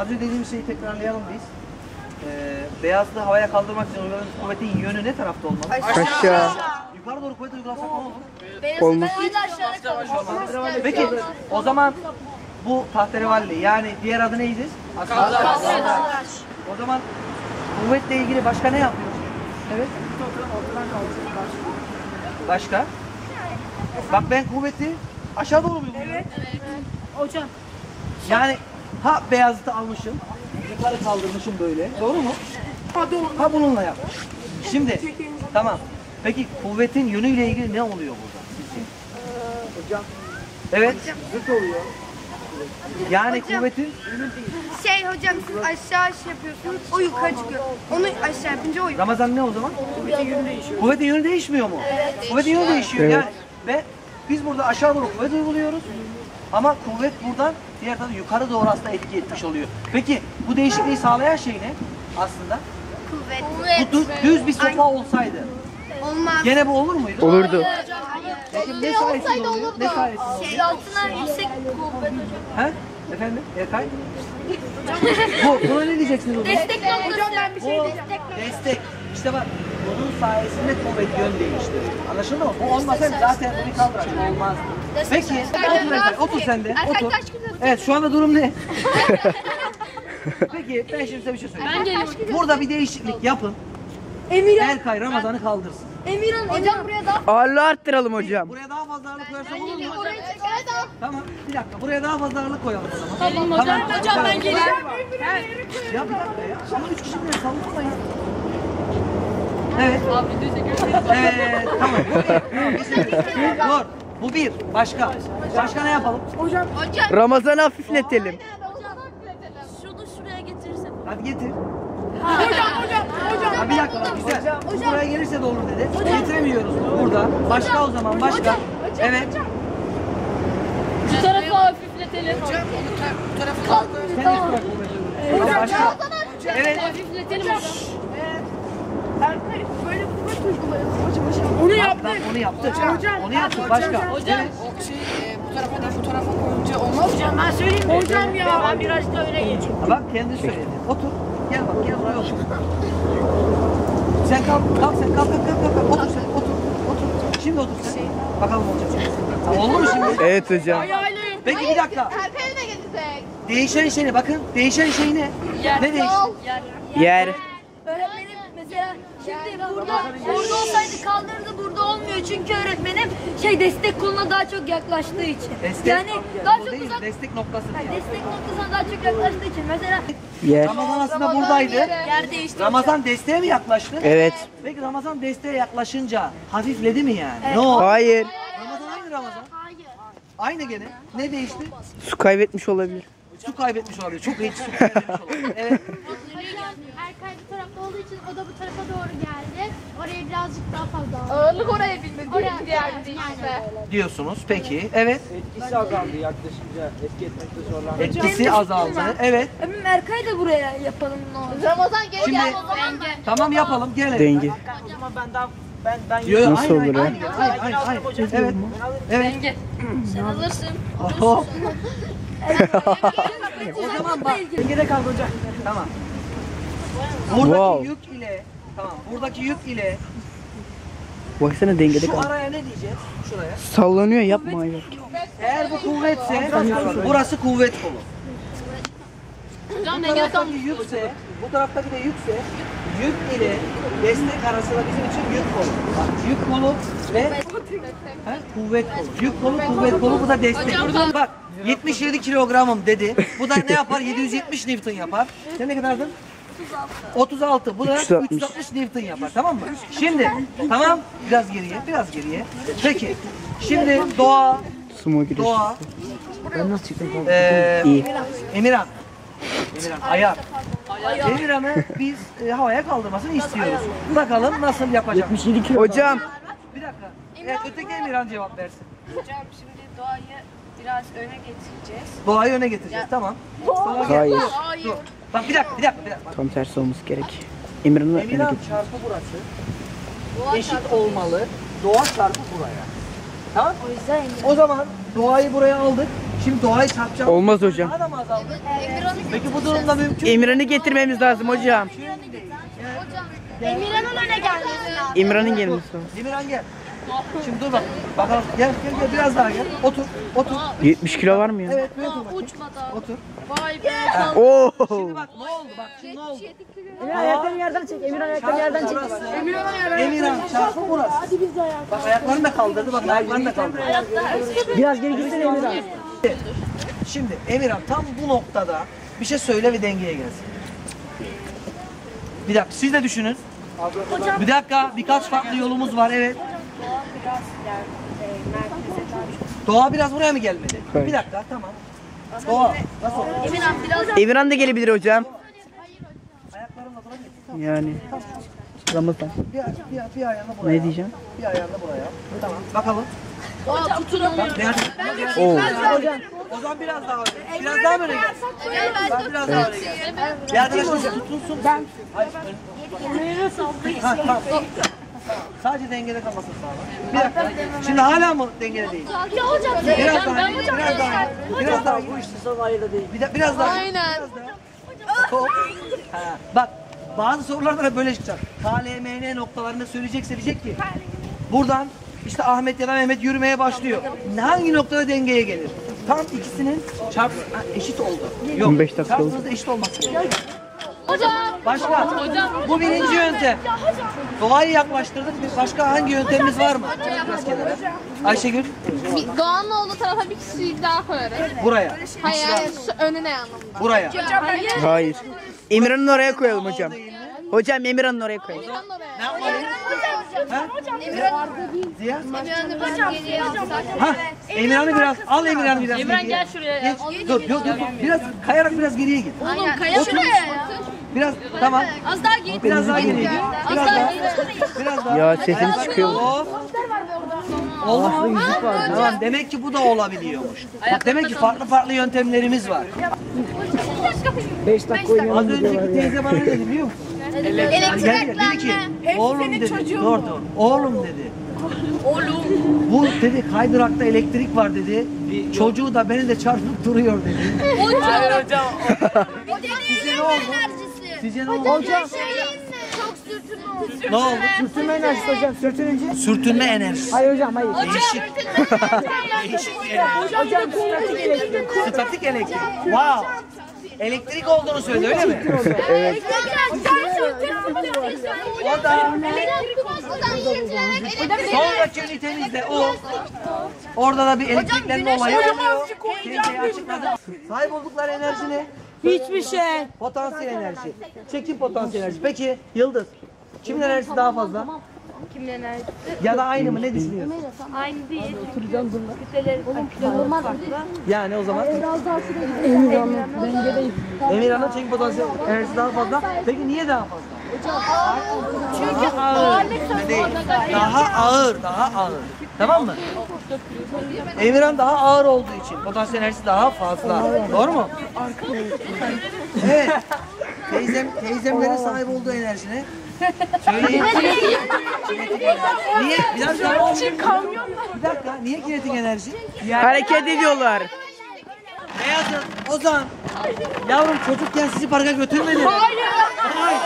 Az önce dediğimiz şeyi tekrarlayalım biz. Ee, beyazlığı havaya kaldırmak için uyguladığımız kuvvetin yönü ne tarafta olmalı? Aşağı. Yukarı doğru kuvvet uygulasak ne olur? Olmaz. Peki o zaman bu tahterevalli yani diğer adı neydi? O zaman kuvvetle ilgili başka ne yapıyoruz? Evet. Başka? Bak ben kuvveti aşağı doğru mu uyguluyorum? Hocam. Yani ha beyazıtı almışım, yukarı kaldırmışım böyle. Doğru mu? Ha doğru. Ha bununla yap. Şimdi tamam. Peki kuvvetin yönüyle ilgili ne oluyor burada sizce? Hocam Evet. zıt oluyor. Yani Hocam. kuvvetin Şey hocam siz aşağı şey yapıyorsunuz. O yukarı çıkıyor. Onu aşağı yapınca o yukarı. Ramazan ne o zaman? Kuvvetin yönü değişiyor. Kuvvetin yönü değişmiyor mu? Kuvvetin yönü değişiyor Evet. yani. Ve biz burada aşağı doğru kuvvet uyguluyoruz. Ama kuvvet buradan diğer tarafta yukarı doğru aslında etki etmiş oluyor. Peki bu değişikliği sağlayan şey ne aslında? Kuvvet. Bu dü- düz bir sopa olsaydı Olmaz. gene bu olur muydu? Olurdu. Peki ne sayesinde oluyor? Ne sayesinde oluyor? Şey altına yüksek kuvvet hocam. He? Efendim? Erkay? bu, buna ne diyeceksiniz o zaman? Destek noktası. ben bir Bu destek. İşte bak bunun sayesinde kuvvet yön değiştiriyor. Anlaşıldı mı? Bu olmasaydı zaten bunu kaldırarak olmazdı. Peki otur Erkay, otur sen de. Otur. Evet şu anda durum ne? Peki ben şimdi size bir şey söyleyeyim. Burada bir değişiklik yapın. Emirhan. Erkay Ramazan'ı kaldırsın. Emirhan hocam buraya daha Ağırlığı arttıralım hocam. Buraya daha fazla ağırlık koyarsan olur mu? Tamam bir dakika buraya daha fazla ağırlık koyalım o zaman. Tamam hocam. Hocam ben geleceğim. Ya bir dakika ya. Ama üç kişi bile sallamayız. Evet. Evet tamam. Bu bir. Tamam. Bu bir. Başka. Başka ne yapalım? Hocam. Ramazan'ı hafifletelim. Şunu şuraya getirirsen. Hadi getir. Hocam hocam hocam. Ha, bir dakika bak güzel. Bu buraya gelirse de olur dedi. Getiremiyoruz burada. Başka o zaman başka. Evet. Şu tarafı hafifletelim. Sen de bırak bu Tamam, başka. Evet. Hafifletelim hocam. Erkay böyle hocam hocam. Onu bak, onu yaptık. Onu yaptık. Başka. Hocam. O şey e, bu tarafa da bu tarafa koyunca olmaz. Hocam ben söyleyeyim mi? Hocam ya. Ben biraz da öne geçeyim. Bak kendi söyledi. Otur. Gel bak gel buraya otur. Sen kalk, kalk sen kalk kalk kalk kalk. Otur sen otur. Otur. Şimdi otur sen. Bakalım olacak. Ha, oldu mu şimdi? Evet hocam. Peki bir dakika. Erkay'ı ne getirecek? Değişen şey ne? Bakın değişen şey ne? Ne değişti? Yer. Öğretmenim mesela şimdi burada burada olsaydı kaldırdı burada olmuyor çünkü öğretmenim şey destek koluna daha çok yaklaştığı için. Destek, yani daha çok değil, uzak destek noktası Yani diye. destek noktasına daha çok yaklaştığı için mesela Yer. Ramazan aslında buradaydı. yer değişti. Ramazan desteğe mi yaklaştı? Evet. Peki Ramazan desteğe yaklaşınca hafifledi mi yani? Ne oldu? Hayır. Ramazan aynı Ramazan. Aynı gene. Ne değişti? Su kaybetmiş olabilir. Su kaybetmiş olabilir. Çok hiç su kaybetmiş olabilir. Evet. Erkay bu tarafta olduğu için o da bu tarafa doğru geldi. Oraya birazcık daha fazla aldı. Ağırlık oraya binmedi. Oraya Diğer yani. işte. Diyorsunuz. Peki. Evet. Etkisi azaldı yaklaşınca etki etmekte zorlandı. Etkisi azaldı. Evet. Ömüm Erkay da buraya yapalım ne olur. Ramazan geri Şimdi gel o zaman. tamam yapalım. Gel. Denge. O zaman ben daha ben ben Yo, Nasıl olur ya? aynı, aynı, aynı. Evet. Evet. Sen alırsın. Oho. o zaman bak. Dengede kal hocam. Tamam. Buradaki Wow. yük ile tamam. Buradaki yük ile Baksana dengede şu araya ne diyeceğiz? Şuraya. Sallanıyor yapma ya. Eğer bu kuvvetse burası kuvvet kolu. Bu taraftaki yükse, bu taraftaki de yükse yük ile destek arasında bizim için yük kolu. Bak yük kolu ve He? kuvvet kolu. Yük kolu, kuvvet kolu bu da destek. Bak 77 kilogramım dedi. Bu da ne yapar? 770 Newton yapar. Sen ne kadardın? 36. Bu da 360. 360 Newton yapar. Tamam mı? Şimdi tamam biraz geriye, biraz geriye. Peki. Şimdi doğa, doğa, Ben nasıl çıktım? ee, İyi. Emirhan. Emirhan, Emirhan'ı biz e, havaya kaldırmasını istiyoruz. Bakalım nasıl yapacak. Hocam. Bir dakika. Evet, öteki Emirhan cevap versin. Hocam şimdi doğayı biraz öne getireceğiz. Doğayı öne getireceğiz. Tamam. Doğa. Hayır. Dur. Bak bir dakika, bir dakika, bir dakika. Tam tersi olması gerek. Emirhan'ı öne Emirhan çarpı burası. Eşit olmalı. Doğa çarpı buraya. Tamam? O zaman doğayı buraya aldık. Şimdi doğayı çarpacağım. Olmaz hocam. Daha da mı azaldı? Peki bu durumda mümkün mü? İmran'ı getirmemiz lazım hocam. Emirhan'ın öne gelmesi lazım. İmran'ın gelmesi lazım. Emirhan gel. Şimdi dur bak. Bakalım gel gel gel biraz daha gel. Otur. Otur. 70 kilo var mı ya? Evet böyle dur bakayım. Uçmadan. Otur. Vay be. Oo. Şimdi bak ne oldu bak şimdi ne oldu? Emirhan ayaklarını yerden çek. Emirhan ayaklarını yerden çek. Emirhan çarpı burası. Bak ayaklarını da kaldırdı bak ayaklarını da kaldırdı. Biraz geri gitsene Emirhan. Şimdi Emirhan tam bu noktada bir şey söyle ve dengeye gelsin. Bir dakika siz de düşünün. Bir dakika birkaç farklı yolumuz var evet. Doğa biraz yani e, merkeze daha çok. Doğa biraz buraya mı gelmeli? Evet. Bir dakika tamam. Doğa nasıl olur? Emirhan biraz Emirhan da gelebilir hocam. Ayaklarınla buraya. Yani. Ramazan. Bir, bir, bir ayağını buraya. Ne diyeceğim? Bir ayağını buraya. Tamam bakalım. Aa, tutunamıyor. Bak nerede? Oo. O zaman biraz daha. Biraz daha gel. Ben biraz daha öne gel. Bir arkadaşınız tutunsun. Ben. Ha, tamam. Sadece dengede kalmasın sağlam. Bir dakika. Şimdi hala mı dengede değil? Ya hocam. Biraz daha. ben Biraz daha. Biraz daha. Bu işte son ayda değil. Bir de, biraz daha. Aynen. Biraz daha. Ha, Bak bazı sorularda da böyle çıkacak. KLMN noktalarında söyleyecekse diyecek ki buradan işte Ahmet ya da Mehmet yürümeye başlıyor. Hangi noktada dengeye gelir? Tam ikisinin çarp eşit oldu. Yok. 15 dakika oldu. çarpmanız da eşit olması gerekiyor. Hocam. Başka? Bu birinci yöntem. Doğayı yaklaştırdık. Bir Başka hangi yöntemimiz var mı? Biraz kenara. Ayşegül Bir- Doğan'ın olduğu tarafa bir kişi daha koyarız. buraya. Hayır, hayır, şu önüne anlamında. Buraya. Hayır. Emirhan'ın oraya koyalım hocam. Hocam Emirhan'ın oraya koyalım. Emirhan'ın oraya. Ne yapmalıyız? Ha? Ziya? Emirhan'ı Ha, Emirhan'ı biraz al Emirhan'ı biraz. Emirhan gel şuraya ya. Geç. Dur, dur, dur. Biraz kayarak biraz geriye git. Oğlum kaya şuraya ya. Biraz tamam. Az daha git. Biraz daha geriye git. Biraz daha. Biraz daha. Ya sesiniz çıkıyor. Oldu mu? Tamam demek ki bu da olabiliyormuş. Bak demek ki farklı farklı yöntemlerimiz var. 5 dakika Az önceki teyze bana ne dedi biliyor musun? Elektrik dedi ki oğlum dedi. Dur dur. Oğlum dedi. Oğlum. Bu dedi kaydırakta elektrik var dedi. Çocuğu da beni de çarpıp duruyor dedi. Hayır hocam. Sizce ne oldu? Sizce ne oldu? Hocam. Çok sürtünme oldu. Ne oldu? Sürtünme enerjisi hocam. Sürtününce. Sürtünme enerjisi. Hayır hocam hayır. Değişik. Değişik bir enerji. Hocam statik elektrik. Statik elektrik. Wow. Elektrik olduğunu söyledi öyle mi? Evet. O da Elektrik sonraki ünitemizde o. Orada da bir elektriklenme olayı oluyor. Açıkladı. Sahip oldukları enerji ne? Hiçbir şey. Potansiyel enerji. Çekim potansiyel enerji. Peki Yıldız. Kimin enerjisi daha fazla? Kimin enerjisi? Ya da aynı mı? Ne düşünüyorsun? Aynı değil. Kütleleri farklı. Yani o zaman Emirhan'ın çekim potansiyel enerjisi daha fazla. Peki niye daha fazla? Çünkü ağır. Değil. Daha ağır, daha ağır. Tamam mı? Emirhan daha ağır olduğu için potansiyel enerjisi daha fazla. Doğru mu? Evet. Teyzem, teyzemlerin sahip olduğu enerji ne? Söyleyin. Niye? Bir dakika. Bir dakika. Niye kinetik enerji? Hareket ediyorlar. Beyazın, Ozan. Yavrum çocukken sizi parka götürmedi. Hayır. Hayır.